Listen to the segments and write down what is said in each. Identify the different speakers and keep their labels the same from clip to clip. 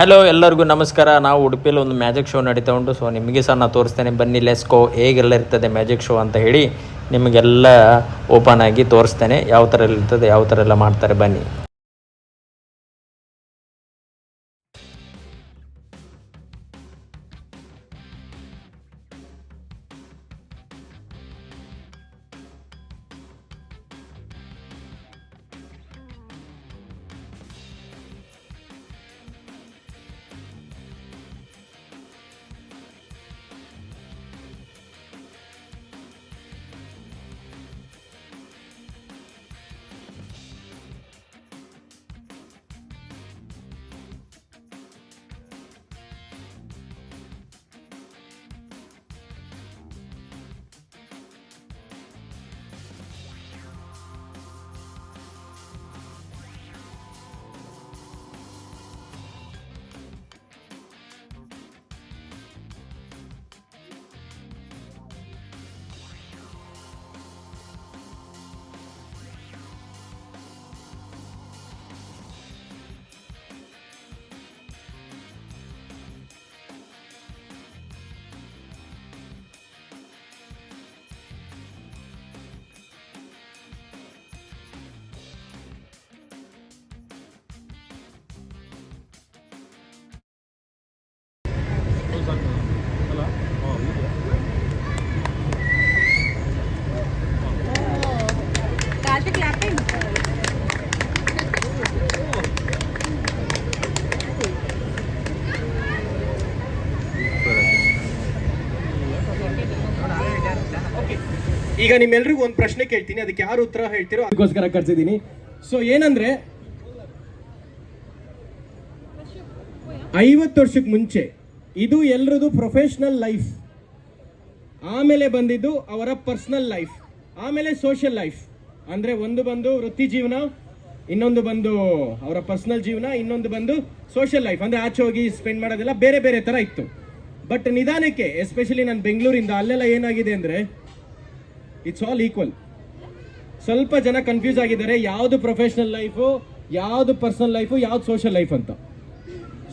Speaker 1: Hello ಎಲ್ಲರಿಗೂ ನಮಸ್ಕಾರ. ನಾವು ಉಡುಪಿಯಲ್ಲಿ ಒಂದು ಮ್ಯಾಜಿಕ್ ಶೋ ನಡೀತಾ ಉಂಟು. ಸೊ ನಿಮಗೆ ಸಹ ನಾನು ತೋರಿಸ್ತೇನೆ. ಬನ್ನಿ ಲೆಸ್ಕೋ ಹೇಗೆಲ್ಲ ಇರ್ತದೆ ಮ್ಯಾಜಿಕ್ ಶೋ ಅಂತ ಹೇಳಿ ನಿಮಗೆಲ್ಲ ಓಪನ್ ಆಗಿ ತೋರಿಸ್ತೇನೆ. ಯಾವ ಥರ ಇರ್ತದೆ ಯಾವ ಥರ ಎಲ್ಲ ಮಾಡ್ತಾರೆ, ಬನ್ನಿ.
Speaker 2: ಈಗ ನಿಮ್ಮೆಲ್ರಿಗೂ ಒಂದು ಪ್ರಶ್ನೆ ಕೇಳ್ತೀನಿ, ಅದಕ್ಕೆ ಯಾರು ಉತ್ತರ ಹೇಳ್ತೀರೋ ಅದಕ್ಕೋಸ್ಕರ ಕರ್ಸಿದ್ದೀನಿ. ಸೊ ಏನಂದ್ರೆ, ಐವತ್ತು ವರ್ಷಕ್ಕೆ ಮುಂಚೆ, ಇದು ಎಲ್ರದು ಪ್ರೊಫೆಷನಲ್ ಲೈಫ್ ಆಮೇಲೆ ಬಂದಿದ್ದು ಅವರ ಪರ್ಸನಲ್ ಲೈಫ್ ಆಮೇಲೆ ಸೋಷಿಯಲ್ ಲೈಫ್ ಅಂದ್ರೆ ಒಂದು ಬಂದು ವೃತ್ತಿ ಜೀವನ, ಇನ್ನೊಂದು ಬಂದು ಅವರ ಪರ್ಸನಲ್ ಜೀವನ, ಇನ್ನೊಂದು ಬಂದು ಸೋಷಿಯಲ್ ಲೈಫ್ ಅಂದ್ರೆ ಆಚೆ ಹೋಗಿ ಸ್ಪೆಂಡ್ ಮಾಡೋದೆಲ್ಲ ಬೇರೆ ಬೇರೆ ತರ ಇತ್ತು. ಬಟ್ ನಿಧಾನಕ್ಕೆ ಎಸ್ಪೆಷಲಿ ನಾನು ಬೆಂಗಳೂರಿಂದ, ಅಲ್ಲೆಲ್ಲ ಏನಾಗಿದೆ ಅಂದ್ರೆ ಇಟ್ಸ್ ಆಲ್ ಈಕ್ವಲ್ ಸ್ವಲ್ಪ ಜನ ಕನ್ಫ್ಯೂಸ್ ಆಗಿದ್ದಾರೆ, ಯಾವುದು ಪ್ರೊಫೆಷನಲ್ ಲೈಫು ಯಾವುದು ಪರ್ಸನಲ್ ಲೈಫು ಯಾವ್ದು ಸೋಷಿಯಲ್ ಲೈಫ್ ಅಂತ.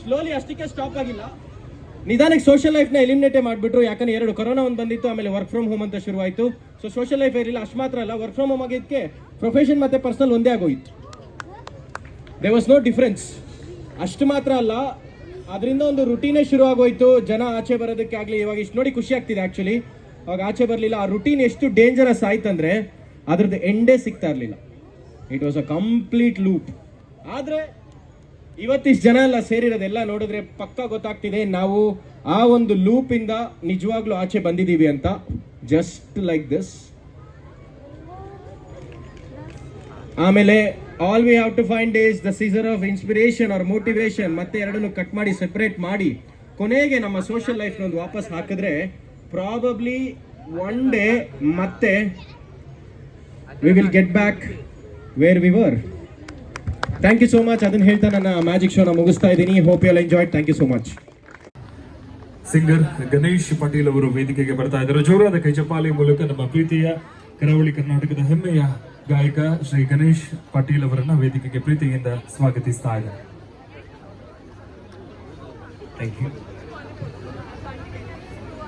Speaker 2: ಸ್ಲೋಲಿ ಅಷ್ಟಕ್ಕೆ ಸ್ಟಾಪ್ ಆಗಿಲ್ಲ. ನಿಧಾನಕ್ಕೆ ಸೋಷಿಯಲ್ ಲೈಫ್ನ ಎಲಿಮಿನೇಟೇ ಮಾಡಿಬಿಟ್ರು, ಯಾಕಂದ್ರೆ ಎರಡು ಕೊರೋನಾ ಒಂದು ಬಂದಿತ್ತು, ಆಮೇಲೆ ವರ್ಕ್ ಫ್ರಮ್ ಹೋಮ್ ಅಂತ ಶುರುವಾಯಿತು. ಸೊ ಸೋಷಿಯಲ್ ಲೈಫ್ ಇರಲಿಲ್ಲ ಅಷ್ಟು ಮಾತ್ರ ಅಲ್ಲ ವರ್ಕ್ ಫ್ರಮ್ ಹೋಮ್ ಆಗಿದ್ದಕ್ಕೆ ಪ್ರೊಫೆಷನ್ ಮತ್ತೆ ಪರ್ಸನಲ್ ಒಂದೇ ಆಗೋಯ್ತು. ದೇ ವಾಸ್ ನೋ ಡಿಫ್ರೆನ್ಸ್ ಅಷ್ಟು ಮಾತ್ರ ಅಲ್ಲ ಅದರಿಂದ ಒಂದು ರುಟೀನೇ ಶುರು ಆಗೋಯ್ತು ಜನ ಆಚೆ ಬರೋದಕ್ಕೆ ಆಗಲಿ, ಇವಾಗ ಇಷ್ಟು ನೋಡಿ ಖುಷಿ ಆಗ್ತಿದೆ ಆ್ಯಕ್ಚುಲಿ ಅವಾಗ ಆಚೆ ಬರಲಿಲ್ಲ. ಆ ರುಟೀನ್ ಎಷ್ಟು ಡೇಂಜರಸ್ ಆಯ್ತಂದ್ರೆ ಅದ್ರದ್ದು ಎಂಡೇ ಸಿಗ್ತಾ ಇರಲಿಲ್ಲ. It was a complete loop ಆದರೆ ಇವತ್ತಿಷ್ಟು ಜನ ಎಲ್ಲ ಸೇರಿರೋದೆಲ್ಲ ನೋಡಿದ್ರೆ ಪಕ್ಕ ಗೊತ್ತಾಗ್ತಿದೆ, ನಾವು ಆ ಒಂದು ಲೂಪಿಂದ ನಿಜವಾಗ್ಲೂ ಆಚೆ ಬಂದಿದ್ದೀವಿ ಅಂತ. ಜಸ್ಟ್ ಲೈಕ್ ದಿಸ್ ಆಮೇಲೆ all we have to find is the source of inspiration or motivation ಮತ್ತೆ ಎರಡನ್ನು ಕಟ್ ಮಾಡಿ ಸೆಪರೇಟ್ ಮಾಡಿ. ಕೊನೆಗೆ ನಮ್ಮ ಸೋಷಿಯಲ್ ಲೈಫ್ ಒಂದು ವಾಪಸ್ ಹಾಕಿದ್ರೆ ಪ್ರಾಬಬ್ಲಿ ಒನ್ ಡೇ ಮತ್ತೆ we will get back where we were thank you so much ಅದನ್ನ ಹೇಳ್ತಾ ನನ್ನ ಮ್ಯಾಜಿಕ್ ಶೋನ ಮುಗಿಸ್ತಾ ಇದ್ದೀನಿ. Hope you enjoy thank you so much
Speaker 3: singer Ganesh Patil ಅವರು ವೇದಿಕೆಗೆ ಬರ್ತಾ ಇದ್ದಾರೆ. ಜೋರಾದ ಕೈಚಪಾಲಿ ಮೂಲಕ ನಮ್ಮ ಪ್ರೀತಿಯ ಕರಾವಳಿ ಕರ್ನಾಟಕದ ಹೆಮ್ಮೆಯ ಗಾಯಕ ಶ್ರೀ ಗಣೇಶ್ ಪಾಟೀಲ್ ಅವರನ್ನ ವೇದಿಕೆಗೆ ಪ್ರೀತಿಯಿಂದ ಸ್ವಾಗತಿಸ್ತಾ ಇದ್ದಾರೆ. ಥ್ಯಾಂಕ್ ಯು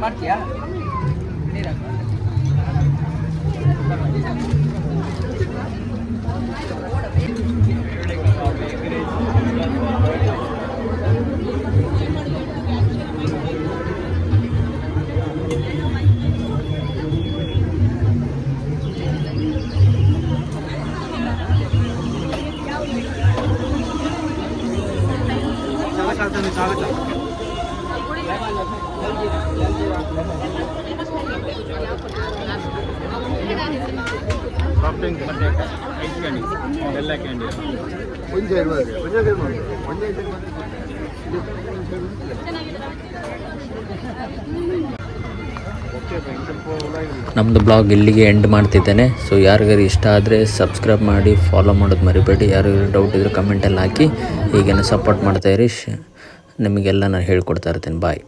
Speaker 4: ಮಾಡ್ತೀಯಾ
Speaker 5: ನಮ್ಮದು ಬ್ಲಾಗ್ ಇಲ್ಲಿಗೆ ಎಂಡ್ ಮಾಡ್ತಿದ್ದೇನೆ. ಸೊ ಯಾರಿಗಾರು ಇಷ್ಟ ಆದರೆ ಸಬ್ಸ್ಕ್ರೈಬ್ ಮಾಡಿ ಫಾಲೋ ಮಾಡೋದು ಮರಿಬೇಡಿ. ಯಾರಿಗಾರು ಡೌಟ್ ಇದ್ದರೆ ಕಮೆಂಟಲ್ಲಿ ಹಾಕಿ. ಈಗೇನು ಸಪೋರ್ಟ್ ಮಾಡ್ತಾಯಿರಿ ಶ್ ನಿಮಗೆಲ್ಲ ನಾನು ಹೇಳ್ಕೊಡ್ತಾ ಇರ್ತೀನಿ. ಬಾಯ್